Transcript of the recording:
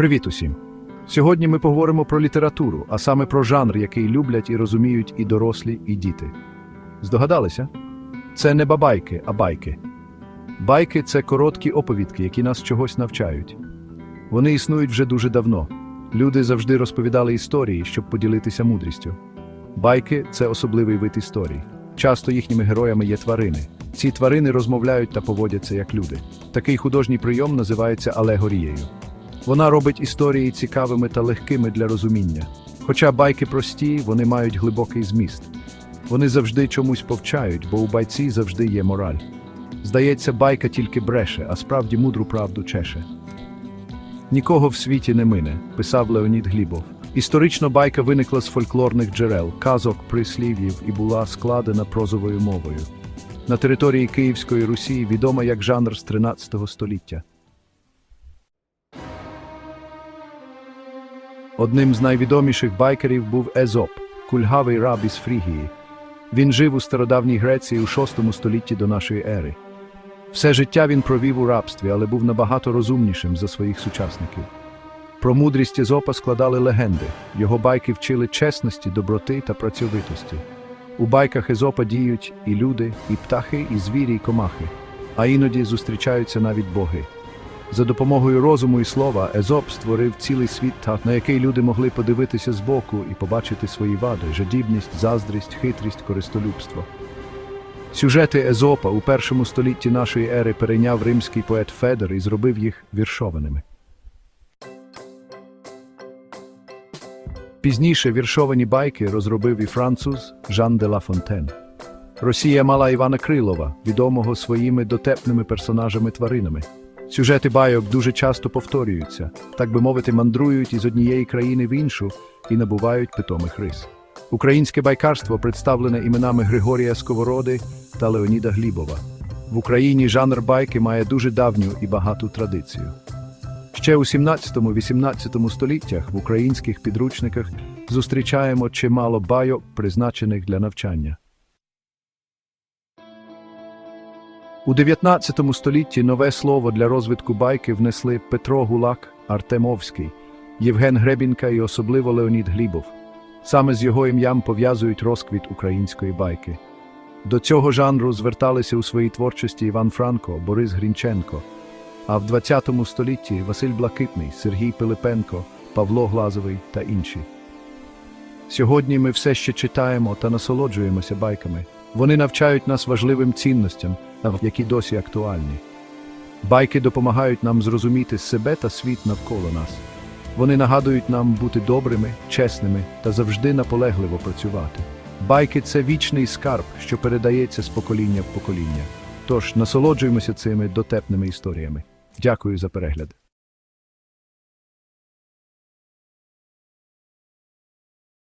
Привіт усім! Сьогодні ми поговоримо про літературу, а саме про жанр, який люблять і розуміють і дорослі, і діти. Здогадалися? Це не бабайки, а байки. Байки це короткі оповідки, які нас чогось навчають. Вони існують вже дуже давно. Люди завжди розповідали історії, щоб поділитися мудрістю. Байки це особливий вид історій. Часто їхніми героями є тварини. Ці тварини розмовляють та поводяться як люди. Такий художній прийом називається алегорією. Вона робить історії цікавими та легкими для розуміння. Хоча байки прості, вони мають глибокий зміст. Вони завжди чомусь повчають, бо у байці завжди є мораль. Здається, байка тільки бреше, а справді мудру правду чеше. Нікого в світі не мине, писав Леонід Глібов. Історично байка виникла з фольклорних джерел, казок, прислів'їв і була складена прозовою мовою. На території Київської Русі відома як жанр з 13 століття. Одним з найвідоміших байкерів був Езоп, кульгавий раб із Фрігії. Він жив у стародавній Греції у VI столітті до нашої ери. Все життя він провів у рабстві, але був набагато розумнішим за своїх сучасників. Про мудрість Езопа складали легенди. Його байки вчили чесності, доброти та працьовитості. У байках Езопа діють і люди, і птахи, і звірі, і комахи, а іноді зустрічаються навіть боги. За допомогою розуму і слова Езоп створив цілий світ, на який люди могли подивитися збоку і побачити свої вади жадібність, заздрість, хитрість, користолюбство. Сюжети Езопа у першому столітті нашої ери перейняв римський поет Федор і зробив їх віршованими. Пізніше віршовані байки розробив і француз Жан де Ла Фонтен. Росія мала Івана Крилова, відомого своїми дотепними персонажами-тваринами. Сюжети байок дуже часто повторюються, так би мовити, мандрують із однієї країни в іншу і набувають питомих рис. Українське байкарство представлене іменами Григорія Сковороди та Леоніда Глібова. В Україні жанр байки має дуже давню і багату традицію. Ще у 17-18 століттях в українських підручниках зустрічаємо чимало байок, призначених для навчання. У 19 столітті нове слово для розвитку байки внесли Петро Гулак, Артемовський, Євген Гребінка і особливо Леонід Глібов. Саме з його ім'ям пов'язують розквіт української байки. До цього жанру зверталися у своїй творчості Іван Франко, Борис Грінченко, а в 20 столітті Василь Блакитний, Сергій Пилипенко, Павло Глазовий та інші. Сьогодні ми все ще читаємо та насолоджуємося байками. Вони навчають нас важливим цінностям, які досі актуальні. Байки допомагають нам зрозуміти себе та світ навколо нас. Вони нагадують нам бути добрими, чесними та завжди наполегливо працювати. Байки це вічний скарб, що передається з покоління в покоління. Тож насолоджуємося цими дотепними історіями. Дякую за перегляд.